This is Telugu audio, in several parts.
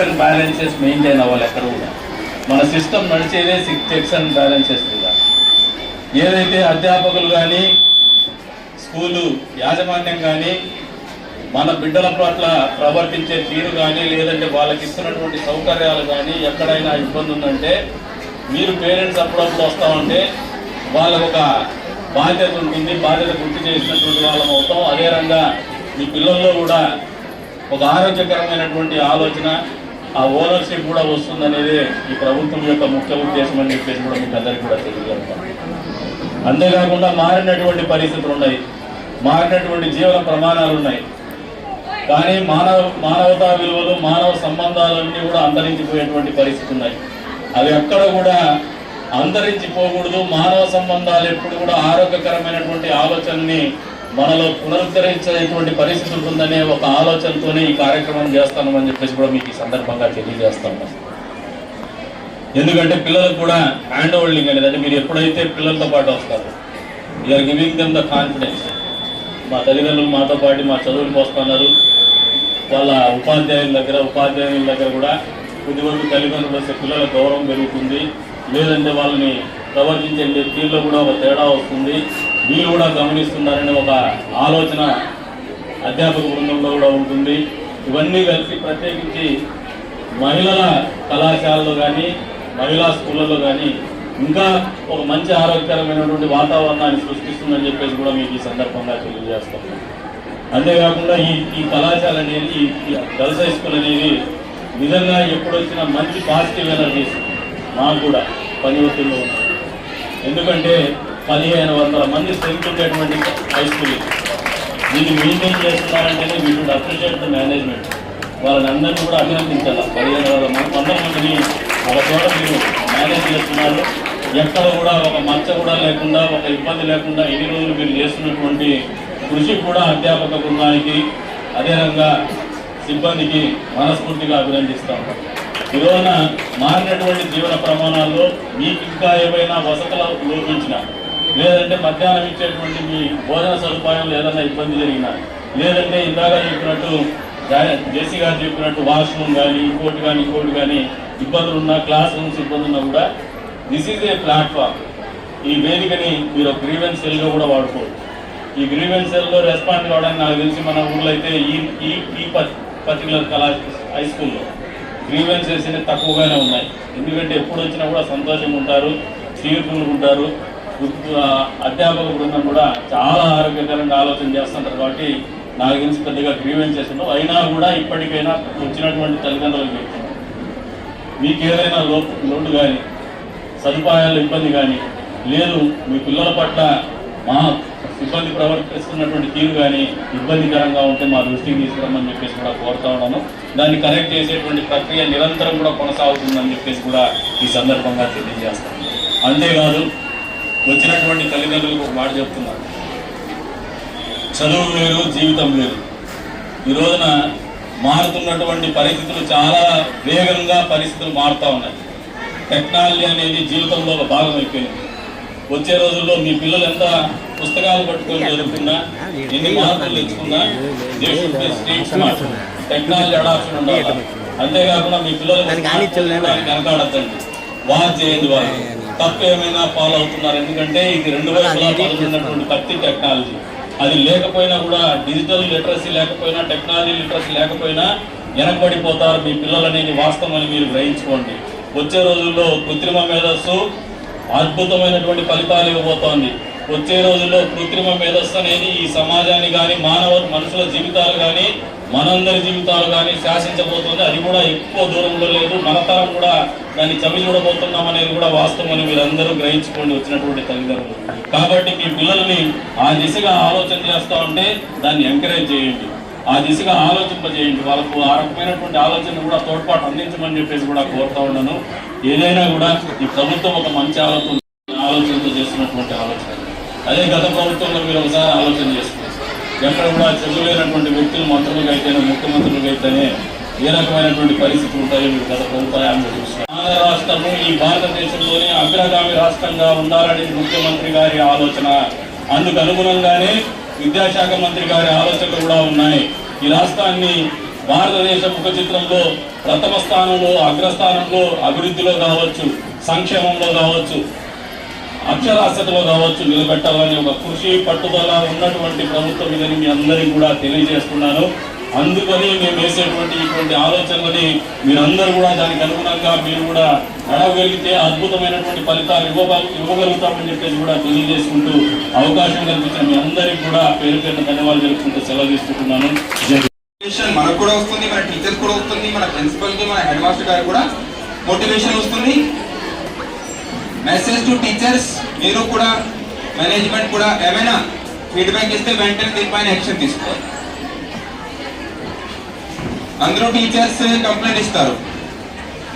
అండ్ బ్యాలెన్సెస్ మెయింటైన్ అవ్వాలి ఎక్కడ కూడా. మన సిస్టమ్ నడిచేదే చెక్స్ అండ్ బ్యాలెన్సెస్ మీద. ఏదైతే అధ్యాపకులు కానీ స్కూలు యాజమాన్యం కానీ మన బిడ్డల పట్ల ప్రవర్తించే తీరు కానీ లేదంటే వాళ్ళకి ఇస్తున్నటువంటి సౌకర్యాలు కానీ ఎక్కడైనా ఇబ్బంది ఉందంటే మీరు పేరెంట్స్ అప్పుడప్పుడు వస్తామంటే వాళ్ళకు ఒక బాధ్యత ఉంటుంది. బాధ్యత గుర్తు చేసినటువంటి వాళ్ళం అవుతాం. అదే మీ పిల్లల్లో కూడా ఒక ఆరోగ్యకరమైనటువంటి ఆలోచన ఆ ఓనర్షిప్ కూడా వస్తుందనేది ఈ ప్రభుత్వం యొక్క ముఖ్య ఉద్దేశం అని చెప్పేసి కూడా మీకు అందరికీ కూడా తెలియజేస్తాం. అంతేకాకుండా మారినటువంటి పరిస్థితులు ఉన్నాయి. మారినటువంటి జీవన ప్రమాణాలు ఉన్నాయి. కానీ మానవ మానవతా విలువలు మానవ సంబంధాలన్నీ కూడా అంతరించిపోయేటువంటి పరిస్థితి ఉన్నాయి. అవి ఎక్కడ కూడా అంతరించిపోకూడదు. మానవ సంబంధాలు ఎప్పుడు కూడా ఆరోగ్యకరమైనటువంటి ఆలోచనని మనలో పునరుద్ధరించేటువంటి పరిస్థితి ఉంటుందనే ఒక ఆలోచనతోనే ఈ కార్యక్రమం చేస్తామని చెప్పేసి కూడా మీకు ఈ సందర్భంగా తెలియజేస్తాము ఎందుకంటే పిల్లలకు కూడా హ్యాండ్ హోల్డింగ్ అనేది అంటే మీరు ఎప్పుడైతే పిల్లలతో పాటు వస్తారు you are giving them the confidence మా తల్లిదండ్రులు మాతో పాటు మా చదువులకు వస్తున్నారు. వాళ్ళ ఉపాధ్యాయుల దగ్గర ఉపాధ్యాయుల దగ్గర కూడా కొద్ది వరకు తల్లిదండ్రులు వస్తే పిల్లల గౌరవం పెరుగుతుంది. లేదంటే వాళ్ళని ప్రవర్తించే తీరులో కూడా ఒక తేడా వస్తుంది. మీరు కూడా గమనిస్తున్నారనే ఒక ఆలోచన అధ్యాపక బృందంలో కూడా ఉంటుంది. ఇవన్నీ కలిసి ప్రత్యేకించి మహిళల కళాశాలలో కానీ మహిళా స్కూళ్ళలో కానీ ఇంకా ఒక మంచి ఆరోగ్యకరమైనటువంటి వాతావరణాన్ని సృష్టిస్తుందని చెప్పేసి కూడా మీకు ఈ సందర్భంగా తెలియజేస్తాం. అంతేకాకుండా ఈ ఈ కళాశాల అనేది ఈ గర్ల్స్ హై స్కూల్ అనేది నిజంగా ఎప్పుడొచ్చినా మంచి పాజిటివ్ ఎనర్జీస్ మాకు కూడా పని ఒత్తిడిలో ఎందుకంటే పదిహేను వందల మంది స్ట్రెంత్ ఉండేటువంటి హై స్కూల్ దీన్ని maintain చేస్తున్నారంటేనే we should appreciate the management వాళ్ళని అందరినీ కూడా అభినందించాలి? పదిహేను వందల మంది వందల మందిని ఒక చోట మీరు మేనేజ్ చేస్తున్నారు. ఎక్కడ కూడా ఒక మచ్చ కూడా లేకుండా ఒక ఇబ్బంది లేకుండా ఎన్ని రోజులు మీరు చేస్తున్నటువంటి కృషి కూడా అధ్యాపక బృందానికి అదేవిధంగా సిబ్బందికి మనస్ఫూర్తిగా అభినందిస్తాం ఈ రోజున మారినటువంటి జీవన ప్రమాణాల్లో మీకు ఇంకా ఏవైనా వసతులు లోపించినా లేదంటే మధ్యాహ్నం ఇచ్చేటువంటి మీ భోజన సదుపాయంలో ఏదైనా ఇబ్బంది జరిగినా లేదంటే ఇందాక చెప్పినట్టు జేసీ గారు చెప్పినట్టు వాష్రూమ్ కానీ ఇంకోటి కానీ ఇంకోటి కానీ ఇబ్బందులు ఉన్నా క్లాస్ రూమ్స్ ఇబ్బంది ఉన్నా కూడా దిస్ ఈజ్ ఏ ప్లాట్ఫామ్ ఈ వేదికని మీరు గ్రీవెన్స్ సెల్గా కూడా వాడుకోవచ్చు. ఈ గ్రీవెన్స్ సెల్లో రెస్పాండ్ కావడానికి నాకు తెలిసి మన ఊర్లో అయితే ఈ ఈ ఈ పర్టికులర్ కళా హై స్కూల్లో గ్రీవెన్సెస్ అనేవి తక్కువగానే ఉన్నాయి. ఎందుకంటే ఎప్పుడు వచ్చినా కూడా సంతోషంగా ఉంటారు చీర్పులు ఉంటారు. అధ్యాపక బృందం కూడా చాలా ఆరోగ్యకరంగా ఆలోచన చేస్తుంటారు కాబట్టి నాకు తెలిసి పెద్దగా గ్రీవెన్స్ ఉండవు అయినా కూడా ఇప్పటికైనా వచ్చినటువంటి తల్లిదండ్రులకు మీకేదైనా మీకు ఏదైనా లోటు లోటు కానీ సదుపాయాల ఇబ్బంది కానీ లేదు మీ పిల్లల పట్ల మా ఇబ్బంది ప్రవర్తిస్తున్నటువంటి తీరు కానీ ఇబ్బందికరంగా ఉంటే మా దృష్టికి తీసుకురమ్మని చెప్పేసి కూడా కోరుతా ఉన్నాను. దాన్ని కరెక్ట్ చేసేటువంటి ప్రక్రియ నిరంతరం కూడా కొనసాగుతుందని చెప్పేసి కూడా ఈ సందర్భంగా తెలియజేస్తాను. అంతేకాదు వచ్చినటువంటి తల్లిదండ్రులకు ఒక మాట చెప్తున్నాను చదువు వేరు జీవితం వేరు. ఈ రోజున మారుతున్నటువంటి పరిస్థితులు చాలా వేగంగా పరిస్థితులు మారుతూ ఉన్నాయి. టెక్నాలజీ అనేది జీవితంలో ఒక భాగం అయిపోయింది. వచ్చే రోజుల్లో మీ పిల్లలు ఎంత పుస్తకాలు పట్టుకొని చదువుకున్నా ఎన్ని మార్కులు తెచ్చుకున్నా. టెక్నాలజీ అడాప్షన్ ఉండాలి? అంతేకాకుండా మీ పిల్లలు వెనకాడద్దండి. వాచ్ చేయండి వాళ్ళు తప్పు ఏమైనా ఫాలో అవుతున్నారు. ఎందుకంటే ఇది రెండు వైపులా పదులున్నటువంటి కత్తి టెక్నాలజీ అది లేకపోయినా కూడా డిజిటల్ లిటరసీ లేకపోయినా టెక్నాలజీ లిటరసీ లేకపోయినా వెనకబడిపోతారు మీ పిల్లలు అనేది వాస్తవం అని మీరు గ్రహించుకోండి. వచ్చే రోజుల్లో కృత్రిమ మేధస్సు అద్భుతమైనటువంటి ఫలితాలు ఇవ్వబోతోంది. వచ్చే రోజుల్లో కృత్రిమ మేధస్సు అనేది ఈ సమాజాన్ని కానీ మానవ మనుషుల జీవితాలు కానీ మనందరి జీవితాలు కానీ శాసించబోతుంది. అది కూడా ఎక్కువ దూరంలో లేదు. మన తరం కూడా దాన్ని చవి చూడబోతున్నాం అనేది కూడా వాస్తవం అని మీరందరూ గ్రహించుకోండి వచ్చినటువంటి తల్లిదండ్రులు. కాబట్టి మీ పిల్లల్ని ఆ దిశగా ఆలోచన చేస్తూ ఉంటే దాన్ని ఎంకరేజ్ చేయండి. ఆ దిశగా ఆలోచింపజేయండి. వాళ్ళకు ఆ రకమైనటువంటి ఆలోచన కూడా తోడ్పాటు అందించమని చెప్పేసి కూడా కోరుతా ఉన్నాను. ఏదైనా కూడా ఈ ప్రభుత్వం ఒక మంచి ఆలోచన ఆలోచనతో చేస్తున్నటువంటి ఆలోచన. అదే గత ప్రభుత్వంలో మీరు ఒకసారి ఆలోచన చేసుకోండి. ఎక్కడ కూడా చదువులేనటువంటి వ్యక్తులు మంత్రులకైతేనే అయితేనే అయితేనే ఏ రకమైనటువంటి పరిస్థితులు ఉంటాయో మీరు గత ప్రభుత్వాన్ని చూస్తున్నారు ఆంధ్ర రాష్ట్రము ఈ భారతదేశంలోనే అగ్రగామి రాష్ట్రంగా ఉండాలనేది ముఖ్యమంత్రి గారి ఆలోచన. అందుకు అనుగుణంగానే విద్యాశాఖ మంత్రి గారి ఆలోచనలు కూడా ఉన్నాయి. ఈ రాష్ట్రాన్ని భారతదేశ ముఖ చిత్రంలో ప్రథమ స్థానంలో అగ్రస్థానంలో అభివృద్ధిలో కావచ్చు సంక్షేమంలో కావచ్చు అక్షరాస్యతలో కావచ్చు నిలబెట్టాలని ఒక కృషి పట్టుదల ఉన్నటువంటి ప్రభుత్వం ఇదని మీ అందరికీ కూడా తెలియజేస్తున్నాను. అందుకని మేము వేసేటువంటి ఇటువంటి ఆలోచనలని మీరందరూ కూడా దానికి అనుగుణంగా మీరు కూడా నడవగలిగితే అద్భుతమైనటువంటి ఫలితాలు ఇవ్వ ఇవ్వగలుగుతామని చెప్పేసి కూడా తెలియజేసుకుంటూ అవకాశం కల్పించిన మీ అందరికీ కూడా పేరు పేరున ధన్యవాదాలు తెలుపుకుంటూ సెలవు తీసుకుంటున్నాను. మనకు కూడా వస్తుంది మన టీచర్స్ కూడా వస్తుంది మన ప్రిన్సిపల్కి మన హెడ్ మాస్టర్ గారు కూడా మోటివేషన్ వస్తుంది. మెసేజ్ టు టీచర్స్ మీరు కూడా మేనేజ్మెంట్ కూడా ఏమైనా ఫీడ్బ్యాక్ ఇస్తే వెంటనే దీనిపైన యాక్షన్ తీసుకోవాలి. అందరూ టీచర్స్ కంప్లైంట్ ఇస్తారు.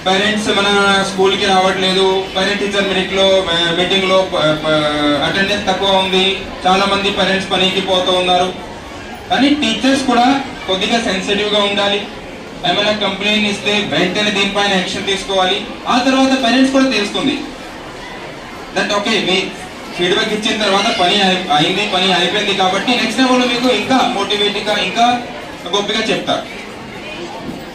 పేరెంట్స్ మన స్కూల్కి రావట్లేదు పేరెంట్ టీచర్ మీటింగ్లో మీటింగ్లో అటెండెన్స్ తక్కువ ఉంది. చాలా మంది పేరెంట్స్ పనికి పోతూ ఉన్నారు. కానీ టీచర్స్ కూడా కొద్దిగా సెన్సిటివ్గా ఉండాలి. ఏమైనా కంప్లైంట్ ఇస్తే వెంటనే దీనిపైన యాక్షన్ తీసుకోవాలి. ఆ తర్వాత పేరెంట్స్ కూడా తెలుస్తుంది. దట్ ఓకే మీ ఫీడ్బ్యాక్ ఇచ్చిన తర్వాత పని అయింది పని అయిపోయింది కాబట్టి నెక్స్ట్ టైం వాళ్ళు మీకు ఇంకా మోటివేట్గా ఇంకా గొప్పగా చెప్తారు.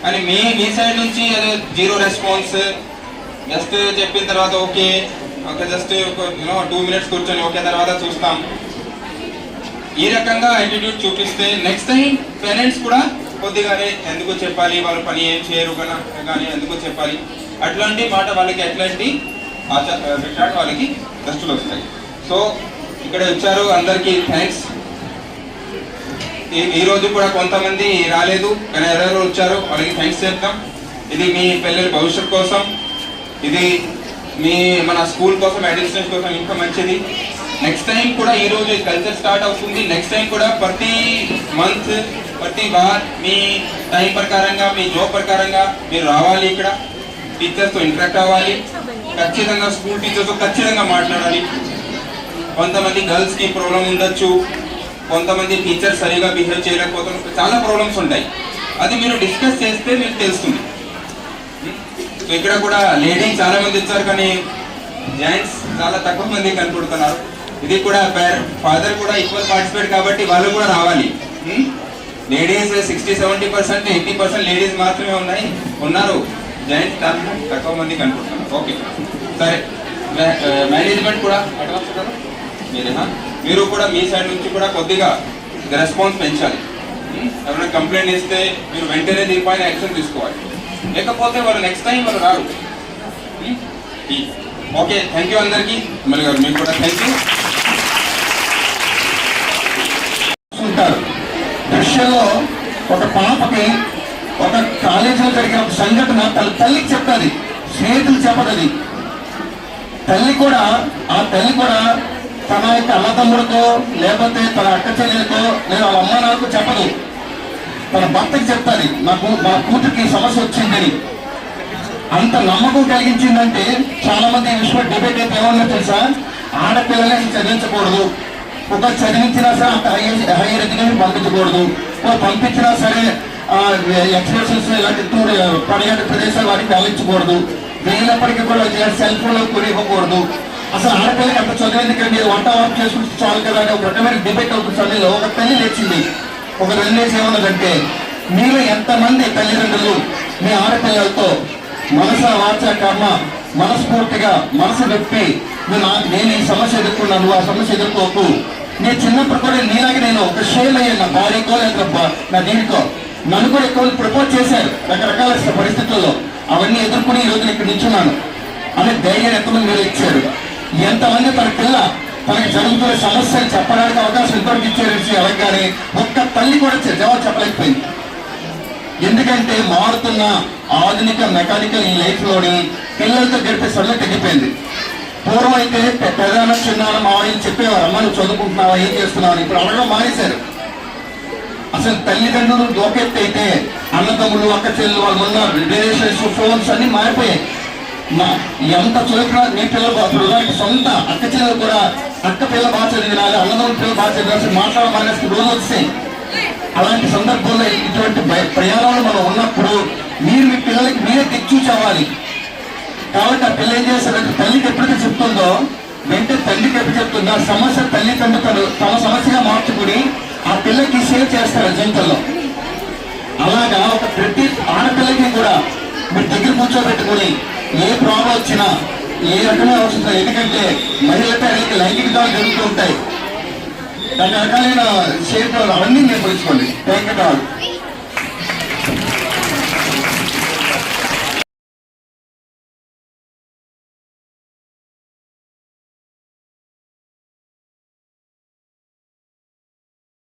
కానీ మీ మీ సైడ్ నుంచి అదే జీరో రెస్పాన్స్ జస్ట్ చెప్పిన తర్వాత okay okay just you know two minutes కూర్చొని ఓకే తర్వాత చూస్తాం. ఈ రకంగా యాటిట్యూడ్ చూపిస్తే నెక్స్ట్ టైం పేరెంట్స్ కూడా కొద్దిగానే ఎందుకు చెప్పాలి వాళ్ళు పని ఏం చేయరు కన్నా కానీ ఎందుకు చెప్పాలి. అట్లాంటి మాట వాళ్ళకి ఎట్లాంటి ఆచ- వాళ్ళకి దృష్టిలో వస్తాయి. సో ఇక్కడ వచ్చారు అందరికీ థ్యాంక్స్ ఈ- రోజు కూడా కొంతమంది రాలేదు కానీ ఎవరెవరు వచ్చారు వాళ్ళకి థ్యాంక్స్ చెప్తాం. ఇది మీ పిల్లల భవిష్యత్ కోసం. ఇది మీ మన స్కూల్ కోసం అడిషనల్స్ కోసం ఇంకా మంచిది. నెక్స్ట్ టైం కూడా ఈ రోజు కల్చర్ స్టార్ట్ అవుతుంది. నెక్స్ట్ టైం కూడా ప్రతి మంత్ ప్రతి వార్ మీ టైం ప్రకారంగా మీ జాబ్ ప్రకారంగా మీరు రావాలి ఇక్కడ. టీచర్స్తో ఇంటరాక్ట్ అవ్వాలి. ఖచ్చితంగా స్కూల్ టీచర్తో ఖచ్చితంగా మాట్లాడాలి. కొంతమంది గర్ల్స్కి ప్రాబ్లం ఉండొచ్చు. కొంతమంది టీచర్ సరిగా బిహేవ్ చేయలేకపోతే చాలా ప్రాబ్లమ్స్ ఉంటాయి. అది మీరు డిస్కస్ చేస్తే మీకు తెలుస్తుంది. ఇక్కడ కూడా లేడీస్ చాలా మంది వచ్చారు కానీ జెంట్స్ చాలా తక్కువ మంది కనపడుతున్నారు. ఇది కూడా ఫాదర్ కూడా ఈక్వల్ పార్టిసిపేట్ కాబట్టి వాళ్ళు కూడా రావాలి. Ladies sixty seventy percent eighty percent ladies మాత్రమే ఉన్నాయి. ఉన్నారు. జెంట్స్ తక్కువ మంది కనపడుతున్నారు. ఓకే. సరే. మేనేజ్మెంట్ కూడా అడ్వాన్స్ కదా మీరేనా? మీరు కూడా మీ సైడ్ నుంచి కూడా కొద్దిగా రెస్పాన్స్ పెంచాలి. ఎవరైనా కంప్లైంట్ ఇస్తే మీరు వెంటనే దీనిపైన యాక్షన్ తీసుకోవాలి. లేకపోతే వాళ్ళు నెక్స్ట్ టైం వాళ్ళు రారు. ఓకే థ్యాంక్ యూ అందరికీ. మళ్ళీ గారు మీకు కూడా థ్యాంక్ యూ ఉంటారు. రష్యాలో ఒక పాపకి ఒక కాలేజీలో జరిగిన ఒక సంఘటన తన తల్లికి చెప్పాలి స్నేహితులు చెప్పదది. తల్లి కూడా ఆ తల్లి కూడా తన యొక్క అన్నదమ్ముడితో లేకపోతే తన అక్క చెల్లెలతో లేదా వాళ్ళ అమ్మ నాకు చెప్పదు. తన భర్తకి చెప్తాది నాకు మా కూతురికి సమస్య వచ్చిందని. అంత నమ్మకం కలిగించిందంటే చాలా మంది ఈ విషయంలో డిబేట్ అయితే ఏమన్నా తెలుసా? ఆడపిల్లలని చదివించకూడదు. ఒక చదివించినా సరే అంత హైయర్ హైయర్ ఎడ్యుకేషన్ పంపించకూడదు. ఒక పంపించినా సరే ఎక్స్ప్రెషన్స్ ఇలాంటి టూర్ పర్యాటక ప్రదేశాలు వాటికి వెళ్ళించకూడదు వెళ్ళినప్పటికీ కూడా సెల్ ఫోన్లో కొనివ్వకూడదు. అసలు అసలు ఆడపిల్లకి అంత ఇక్కడ మీరు వంట వర్క్ చేసుకుంటే చాలు కదా అని ఒక రకమైన డిబేట్ అవుతుంది సమయంలో ఒక తల్లి లేచింది. ఒక రెండేసి ఏమన్నదంటే మీరు ఎంతమంది తల్లిదండ్రులు మీ ఆడపిల్లలతో మనస వాచ కర్మ మనస్ఫూర్తిగా మనసు పెట్టి నువ్వు నేను ఈ సమస్య ఎదుర్కొన్నాను ఆ సమస్య ఎదుర్కోకు. నేను చిన్నప్పుడు కూడా నీలాగే నేను ఒక షేల్ అయ్యాను. నా భార్యకో లేదా నా దీనికో నన్ను కూడా ఎక్కువ ప్రపోజ్ చేశారు రకరకాల పరిస్థితుల్లో. అవన్నీ ఎదుర్కొని ఈ ఇక్కడ నిల్చున్నాను. అనే ధైర్యం ఎంతమంది మీరు ఇచ్చారు ఎంతమంది తన పిల్ల తనకి జరుగుతున్న సమస్యలు చెప్పడానికి అవకాశం ఇంతవరకు ఇచ్చారు ఎవరికి ఒక్క తల్లి కూడా జవాబు చెప్పలేకపోయింది. ఎందుకంటే మారుతున్న ఆధునిక మెకానికల్ ఈ లైఫ్లోని పిల్లలతో గడిపే సొల్ల తగ్గిపోయింది. పూర్వం అయితే ప్రధాన పెదాన మావయ్యని చెప్పేవారు అమ్మ నువ్వు చదువుకుంటున్నావా? ఏం చేస్తున్నావు? ఇప్పుడు అడగడం మానేశారు. అసలు తల్లిదండ్రులు దోకెత్తైతే అయితే అన్నదమ్ములు అక్క చెల్లెలు వాళ్ళు ఉన్న రిలేషన్స్ ఫోన్స్ అన్ని మారిపోయాయి. మా ఎంత చులకన నీ పిల్లలు బా- సొంత అక్క చెల్లెలు కూడా అక్క పిల్ల బాగా చదివినాలి అన్నదమ్ముల పిల్లలు బాగా చదివినాల్సి మాట్లాడడం రోజు వస్తాయి అలాంటి సందర్భంలో ఇటువంటి భయ- ప్రయాణాలు మనం ఉన్నప్పుడు మీరు మీ పిల్లలకి మీరే దిక్చూచి కాబట్టి ఆ పిల్ల ఏం చేస్తారంటే తల్లికి ఎప్పుడైతే చెప్తుందో వెంటనే తల్లికి ఎప్పుడు చెప్తుందో ఆ సమస్య తల్లిదండ్రులు తమ సమస్యగా మార్చుకుని ఆ పిల్లకి సేవ్ చేస్తారు జీవితంలో అలాగా ఒక ప్రతి ఆడపిల్లకి కూడా మీరు దగ్గర కూర్చోబెట్టుకొని ఏ ప్రాబ్లం వచ్చినా ఏ రకమైన అవసరం ఎందుకంటే మహిళలపై అనేక లైంగిక దాడులు జరుగుతూ ఉంటాయి. రకరకాలైన షేప్ అవన్నీ నేర్పించుకోండి థ్యాంక్ యూ